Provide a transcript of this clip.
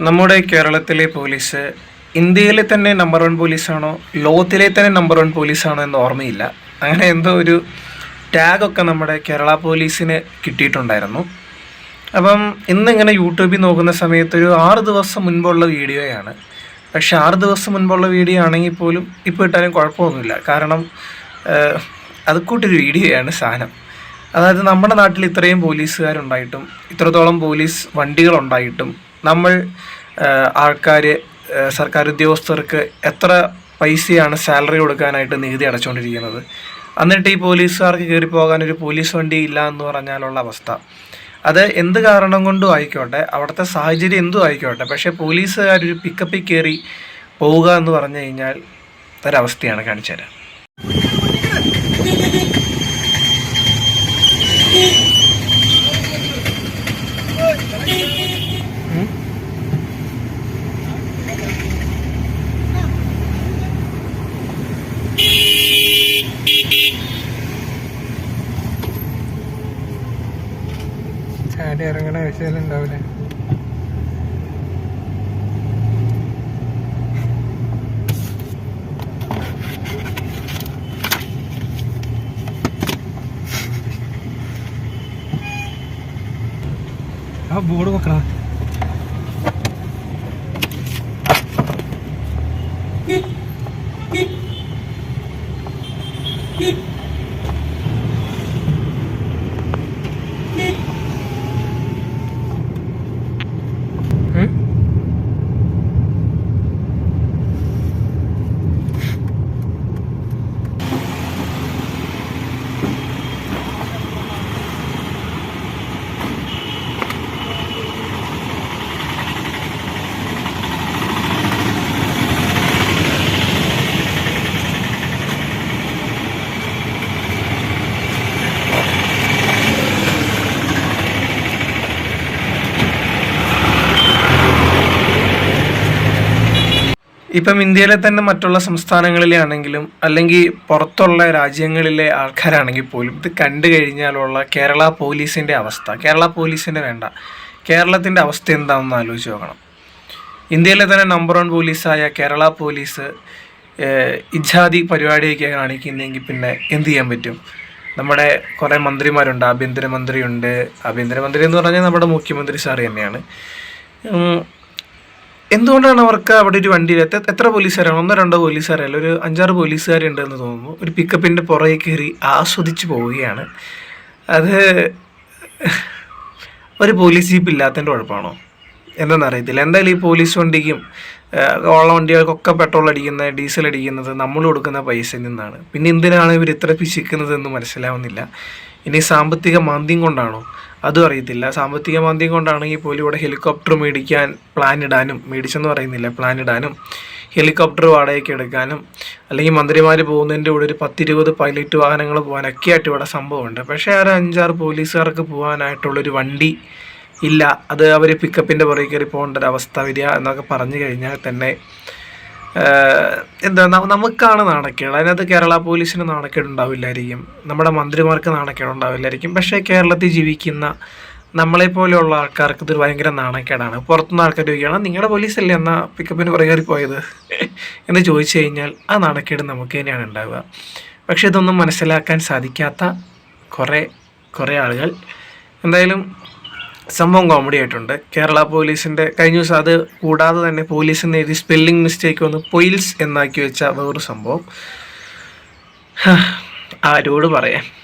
നമ്മുടെ കേരളത്തിലെ പോലീസ് ഇന്ത്യയിലെ തന്നെ നമ്പർ വൺ പോലീസാണോ ലോകത്തിലെ തന്നെ നമ്പർ വൺ പോലീസാണോ എന്ന് ഓർമ്മയില്ല. അങ്ങനെ എന്തോ ഒരു ടാഗൊക്കെ നമ്മുടെ കേരള പോലീസിന് കിട്ടിയിട്ടുണ്ടായിരുന്നു. അപ്പം ഇന്നിങ്ങനെ യൂട്യൂബിൽ നോക്കുന്ന സമയത്ത് ഒരു ആറ് ദിവസം മുൻപുള്ള വീഡിയോയാണ്. പക്ഷേ ആറ് ദിവസം മുൻപുള്ള വീഡിയോ ആണെങ്കിൽ പോലും ഇപ്പോൾ ഇട്ടാലും കുഴപ്പമൊന്നുമില്ല. കാരണം അത് കൂട്ടൊരു വീഡിയോയാണ് സാധനം. അതായത് നമ്മുടെ നാട്ടിൽ ഇത്രയും പോലീസുകാരുണ്ടായിട്ടും ഇത്രത്തോളം പോലീസ് വണ്ടികളുണ്ടായിട്ടും നമ്മൾ ആൾക്കാർ സർക്കാർ ഉദ്യോഗസ്ഥർക്ക് എത്ര പൈസയാണ് സാലറി കൊടുക്കാനായിട്ട് നികുതി അടച്ചുകൊണ്ടിരിക്കുന്നത് എന്നിട്ട് ഈ പോലീസുകാർക്ക് കയറി പോകാൻ ഒരു പോലീസ് വണ്ടി ഇല്ല എന്ന് പറഞ്ഞാലുള്ള അവസ്ഥ. അത് എന്ത് കാരണം കൊണ്ടും ആയിക്കോട്ടെ അവിടുത്തെ സാഹചര്യം എന്തും ആയിക്കോട്ടെ പക്ഷേ പോലീസുകാർ ഒരു പിക്കപ്പിൽ കയറി പോവുക എന്ന് പറഞ്ഞു കഴിഞ്ഞാൽ ഒരവസ്ഥയാണ് കാണിച്ചു തരാം ചാടി ഇറങ്ങണ വിഷയം ഉണ്ടാവില്ലേ ആ ബോർഡ് വെക്കണ ഇപ്പം ഇന്ത്യയിലെ തന്നെ മറ്റുള്ള സംസ്ഥാനങ്ങളിലെ ആണെങ്കിലും അല്ലെങ്കിൽ പുറത്തുള്ള രാജ്യങ്ങളിലെ ആൾക്കാരാണെങ്കിൽ പോലും ഇത് കണ്ടു കഴിഞ്ഞാലുള്ള കേരള പോലീസിന്റെ അവസ്ഥ. കേരള പോലീസിന്റെ വേണ്ട. കേരളത്തിന്റെ അവസ്ഥ എന്താണെന്ന് ആലോചിച്ച് നോക്കണം. ഇന്ത്യയിലെ തന്നെ നമ്പർ വൺ പോലീസായ കേരള പോലീസ് ഇജാദി പരിപാടിയൊക്കെ കാണിക്കുന്നെങ്കിൽ പിന്നെ എന്ത് ചെയ്യാൻ പറ്റും? നമ്മുടെ കുറേ മന്ത്രിമാരുണ്ട്. ആഭ്യന്തരമന്ത്രിയുണ്ട്. ആഭ്യന്തരമന്ത്രി എന്ന് പറഞ്ഞാൽ നമ്മുടെ മുഖ്യമന്ത്രി സാർ തന്നെയാണ്. എന്തുകൊണ്ടാണ് അവർക്ക് അവിടെ ഒരു വണ്ടിയിൽ എത്ര പോലീസുകാരാണ്? ഒന്നോ രണ്ടോ പോലീസുകാരല്ല? ഒരു അഞ്ചാറ് പോലീസുകാരുണ്ടെന്ന് തോന്നുന്നു. ഒരു പിക്കപ്പിന്റെ പുറകെ കയറി ആസ്വദിച്ച് പോവുകയാണ്. അത് ഒരു പോലീസ് ജീപ്പ് ഇല്ലാത്തതിന്റെ കുഴപ്പമാണോ? എന്താണെന്ന് അറിയത്തില്ല. എന്തായാലും ഈ പോലീസ് വണ്ടിക്കും ഉള്ള വണ്ടികൾക്കൊക്കെ പെട്രോൾ അടിക്കുന്ന ഡീസൽ അടിക്കുന്നത് നമ്മൾ കൊടുക്കുന്ന പൈസയിൽ നിന്നാണ്. പിന്നെ എന്തിനാണ് ഇവർ ഇത്ര പിശിക്കുന്നത് എന്ന് മനസ്സിലാവുന്നില്ല. ഇനി സാമ്പത്തിക മാന്ദ്യം കൊണ്ടാണോ അതും അറിയത്തില്ല. സാമ്പത്തിക മാന്ദ്യം കൊണ്ടാണെങ്കിൽ പോലും ഇവിടെ ഹെലികോപ്റ്റർ മേടിക്കാൻ പ്ലാൻ ഇടാനും മേടിച്ചെന്ന് പറയുന്നില്ല പ്ലാൻ ഇടാനും ഹെലികോപ്റ്റർ വാടകയ്ക്ക് എടുക്കാനും അല്ലെങ്കിൽ മന്ത്രിമാർ പോകുന്നതിന്റെ കൂടെ ഒരു പത്തിരുപത് പൈലറ്റ് വാഹനങ്ങൾ പോകാനൊക്കെ ആയിട്ട് ഇവിടെ സംഭവമുണ്ട്. പക്ഷേ ഒരു അഞ്ചാറ് പോലീസുകാർക്ക് പോകാനായിട്ടുള്ളൊരു വണ്ടി ഇല്ല. അത് അവർ പിക്കപ്പിന്റെ പുറകെ കയറി പോകേണ്ട ഒരു അവസ്ഥ വരിക എന്നൊക്കെ പറഞ്ഞു കഴിഞ്ഞാൽ തന്നെ എന്താ നമുക്കാണ് നാണക്കേട്. അതിനകത്ത് കേരള പോലീസിന് നാണക്കേട് ഉണ്ടാവില്ലായിരിക്കും. നമ്മുടെ മന്ത്രിമാർക്ക് നാണക്കേട് ഉണ്ടാവില്ലായിരിക്കും. പക്ഷേ കേരളത്തിൽ ജീവിക്കുന്ന നമ്മളെ പോലെയുള്ള ആൾക്കാർക്ക് ഇതൊരു ഭയങ്കര നാണക്കേടാണ്. പുറത്തുനിന്ന് ആൾക്കാർ ചോദിക്കുകയാണ് നിങ്ങളുടെ പോലീസല്ലേ എന്നാ പിക്കപ്പിന് പുറകേറി പോയത്? എന്ന് ചോദിച്ചു കഴിഞ്ഞാൽ ആ നാണക്കേട് നമുക്ക് തന്നെയാണ് ഉണ്ടാവുക. പക്ഷേ ഇതൊന്നും മനസ്സിലാക്കാൻ സാധിക്കാത്ത കുറേ കുറേ ആളുകൾ. എന്തായാലും സംഭവം കോമഡി ആയിട്ടുണ്ട്. കേരള പോലീസിന്റെ കഴിഞ്ഞ ദിവസം അത് കൂടാതെ തന്നെ പോലീസിന് എഴുതി സ്പെല്ലിംഗ് മിസ്റ്റേക്ക് വന്ന് പൊയിൽസ് എന്നാക്കി വെച്ച വേറൊരു സംഭവം. ആരോട് പറയാം